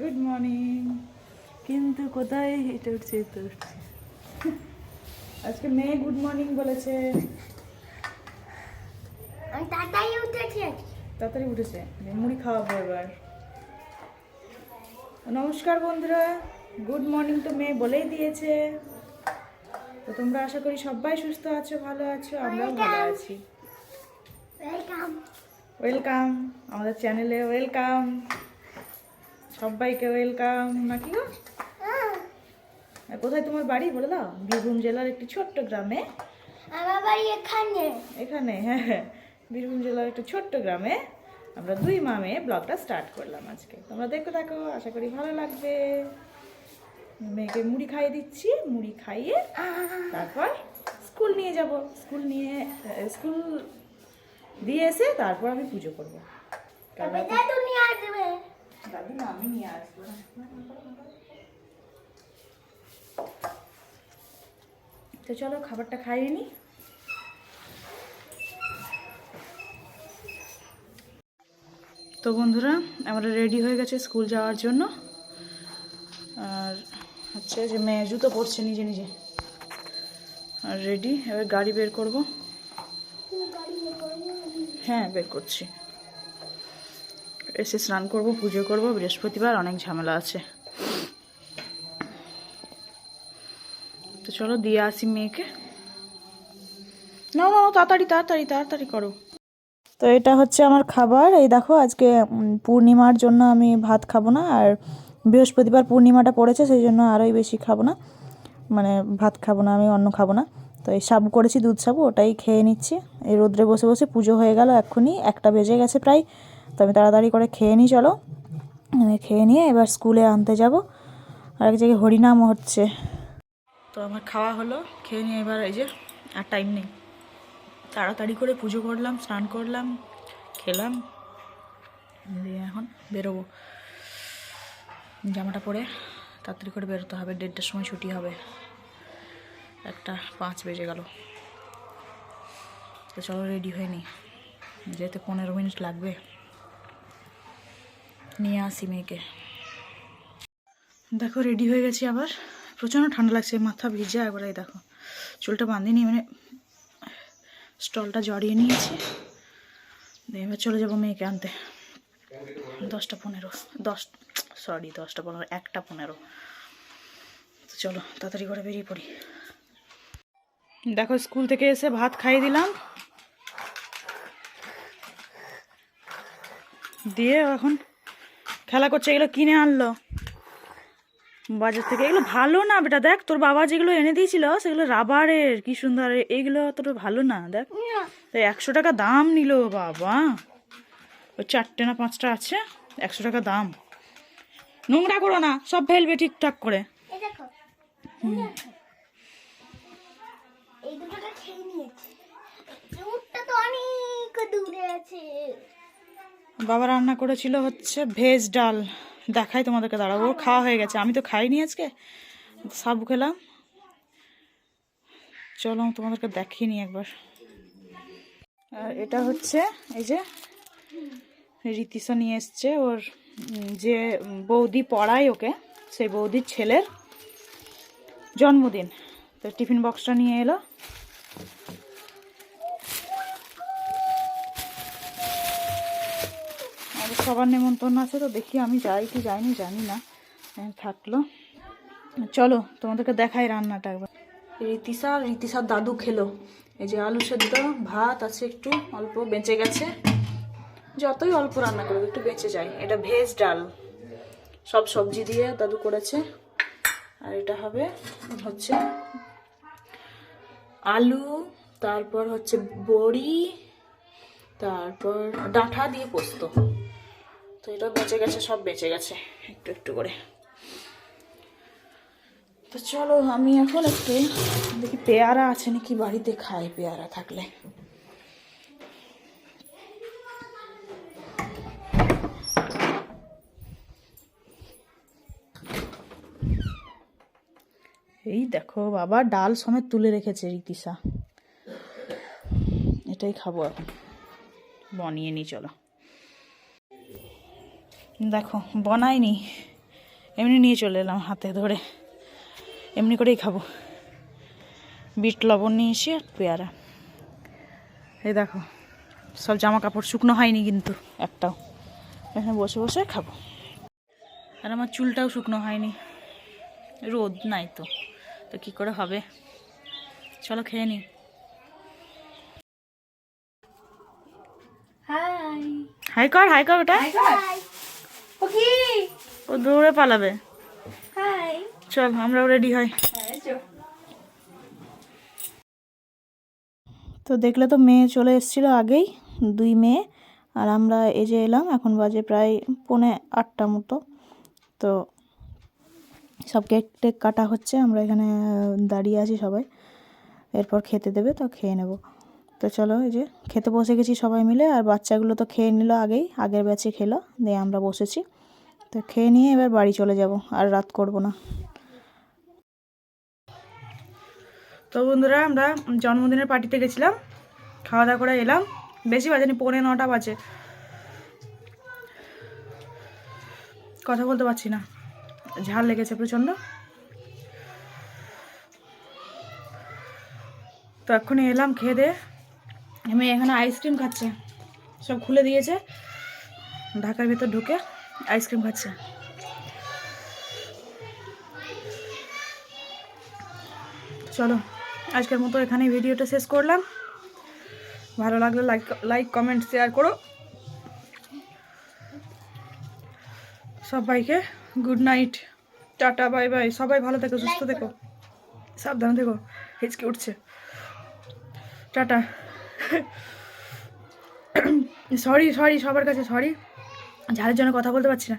Good morning কিন্তু কোথায় এটা উঠছে এটা উঠছে। আজকে মেয়ে গুড মর্নিং বলেছে। আমি তাড়াতাড়ি উঠেছি। তাড়াতাড়ি উঠেছে। মুড়ি খাওয়াবো এবার। নমস্কার বন্ধুরা। গুড মর্নিং তো মেয়ে বলেই দিয়েছে। তো তোমরা আশা করি সবাই সুস্থ আছো ভালো আছো আমরাও ভালো আছি। ওয়েলকাম ওয়েলকাম আমাদের চ্যানেলে ওয়েলকাম সবাইকে ওয়েলকাম নাকি গো? কোথায় তোমার বাড়ি বলে দাও? বীরভূম জেলার একটি ছোট্ট গ্রামে। আমার বাড়ি এখানে। এখানে হ্যাঁ হ্যাঁ। বীরভূম জেলার একটি ছোট্ট গ্রামে আমরা দুই মামে ব্লগটা স্টার্ট করলাম আজকে। তোমরা দেখো দেখো আশা করি ভালো লাগবে। মেয়েকে মুড়ি খাইয়ে দিচ্ছি মুড়ি খাইয়ে তারপর স্কুল নিয়ে যাব। স্কুল নিয়ে স্কুল দিয়ে এসে তারপর আমি পুজো করব। নিয়ে আসবে। দাদু না আমি নিয়ে আসব। তো চলো, খাবারটা খাইয়ে নি। তো বন্ধুরা, আমরা রেডি হয়ে গেছে স্কুল যাওয়ার জন্য। আর হচ্ছে যে মেয়ে জুতো পরছে নিজে নিজে। আর রেডি, এবার গাড়ি বের করব। হ্যাঁ বের করছি। এসে স্নান করব, পুজো করব, বৃহস্পতিবার অনেক ঝামেলা আছে। তো চলো দিয়ে আসি মেয়েকে। না না তাড়াতাড়ি তাড়াতাড়ি তাড়াতাড়ি করো। তো এটা হচ্ছে আমার খাবার। এই দেখো, আজকে পূর্ণিমার জন্য আমি ভাত খাব না, আর বৃহস্পতিবার পূর্ণিমাটা পড়েছে, সেই জন্য আরোই বেশি খাব না। মানে ভাত খাব না, আমি অন্য খাব না। তো এই সাবু করেছি, দুধ সাবু, ওটাই খেয়ে নিচ্ছি। এই রোদ্রে বসে বসে পুজো হয়ে গেল এক্ষুনি, একটা বেজে গেছে প্রায়। তো আমি তাড়াতাড়ি করে খেয়ে নিই, চলো। খেয়ে নিয়ে এবার স্কুলে আনতে যাব। আর এক জায়গায় হরিনাম হচ্ছে। তো আমার খাওয়া হলো, খেয়ে নিয়ে এবার এই যে, আর টাইম নেই। তাড়াতাড়ি করে পুজো করলাম, স্নান করলাম, খেলাম। দিয়ে এখন বেরোবো। জামাটা পরে তাড়াতাড়ি করে বেরোতে হবে, দেড়টার সময় ছুটি হবে। একটা পাঁচ বেজে গেল। তো চলো রেডি হয়ে নি যেতে পনেরো মিনিট লাগবে। নিয়ে আসি মেয়েকে। দেখো রেডি হয়ে গেছি আবার। প্রচণ্ড ঠান্ডা লাগছে, মাথা ভিজা একবার দেখো। চুলটা বাঁধিনি মানে স্টলটা জড়িয়ে নিয়েছি। এবার চলে যাব মেয়েকে আনতে। দশটা পনেরো, দশ সরি দশটা পনেরো, একটা পনেরো। তো চলো, তাড়াতাড়ি করে বেরিয়ে পড়ি। দেখো, স্কুল থেকে এসে ভাত খাইয়ে দিলাম। দিয়ে এখন খেলা করছে এগুলো কিনে আনলো। বাজার থেকে। এগুলো ভালো না বেটা দেখ তোর বাবা যেগুলো এনে দিয়েছিল সেগুলো রাবারের কি সুন্দর এগুলো অতটা ভালো না দেখ। একশো টাকা দাম নিল বাবা। ওই চারটে না পাঁচটা আছে একশো টাকা দাম। নোংরা করো না সব ফেলবে ঠিকঠাক করে। এই দেখো এই দুটোটা খেয়ে নিয়েছি। দূরে আছে। বাবা রান্না করেছিল হচ্ছে ভেজ ডাল। দেখাই তোমাদেরকে দাঁড়াবো। খাওয়া হয়ে গেছে। আমি তো খাইনি আজকে। সাবু খেলাম। চলো আমি তোমাদেরকে দেখিয়ে নি একবার। আর এটা হচ্ছে এই যে রীতিশা নিয়ে এসছে ওর যে বৌদি পড়ায় ওকে সেই বৌদির ছেলের জন্মদিন। তো টিফিন বক্সটা নিয়ে এলো। সবার নেমন্তন্ন আছে তো দেখি আমি যাই কি যাইনি, জানি না। থাকল। চলো, তোমাদেরকে দেখাই রান্নাটা একবার। রীতিশা আর রীতিশার দাদু খেলো। এই যে আলু সেদ্ধ, ভাত আছে একটু, অল্প বেঁচে গেছে। যতই অল্প রান্না করবে একটু বেঁচে যায়। এটা ভেজ ডাল। সব সবজি দিয়ে দাদু করেছে। আর এটা হবে হচ্ছে আলু, তারপর হচ্ছে বড়ি, তারপর ডাঁটা দিয়ে পোস্ত। তো এটাও বেঁচে গেছে, সব বেঁচে গেছে, একটু একটু করে। তো চলো, আমি এখন একটু দেখি পেয়ারা আছে নাকি বাড়িতে খাই পেয়ারা থাকলে। এই দেখো, বাবা ডাল সমেত তুলে রেখেছে রীতিশা এটাই খাব এখন। বনিয়ে নি, চলো। দেখো বনাইনি। এমনি নিয়ে চলে এলাম হাতে ধরে। এমনি করেই খাব। বিট লবণ নিয়ে এসে আর পেয়ারা। এই দেখো সব জামা কাপড় শুকনো হয়নি কিন্তু একটাও। এখানে বসে বসে খাব। আর আমার চুলটাও শুকনো হয়নি। রোদ নাই তো। তো কী করে হবে? চলো খেয়ে নিই। হাই হাই কর হাই কর ওটা। ও দৌড়ে পালাবে। চল আমরাও রেডি হই। তো দেখলে তো মেয়ে চলে এসেছিল আগেই দুই মেয়ে। আর আমরা এই যে এলাম এখন বাজে প্রায় পৌনে আটটা মতো। তো সব কেক টেক কাটা হচ্ছে আমরা এখানে দাঁড়িয়ে আছি সবাই। এরপর খেতে দেবে তো খেয়ে নেব। তো চলো এই যে খেতে বসে গেছি সবাই মিলে আর বাচ্চাগুলো তো খেয়ে নিল আগেই আগের ব্যাচে খেলো দিয়ে আমরা বসেছি। তো খেয়ে নিয়ে এবার বাড়ি চলে যাব, আর রাত করব না। তো বন্ধুরা, আমরা জন্মদিনের পার্টিতে গেছিলাম খাওয়া দাওয়া করে এলাম। বেশি বাজেনি, পৌনে নটা বাজে। কথা বলতে পারছি না, ঝাল লেগেছে প্রচণ্ড। তো এক্ষুনি এলাম খেয়ে দিয়ে আমি এখানে আইসক্রিম খাচ্ছে, সব খুলে দিয়েছে, ঢাকার ভেতর ঢুকে। আইসক্রিম খাচ্ছে। চলো, আজকের মতো এখানেই ভিডিওটা শেষ করলাম। ভালো লাগলে লাইক লাইক, কমেন্ট শেয়ার করো। সবাইকে good night tata bye bye সবাই ভালো থেকো, সুস্থ থেকো। সাবধানে থেকো, হিচকে উঠছে। টাটা। সরি সরি সবার কাছে সরি ঝালের জন্য কথা বলতে পারছি না।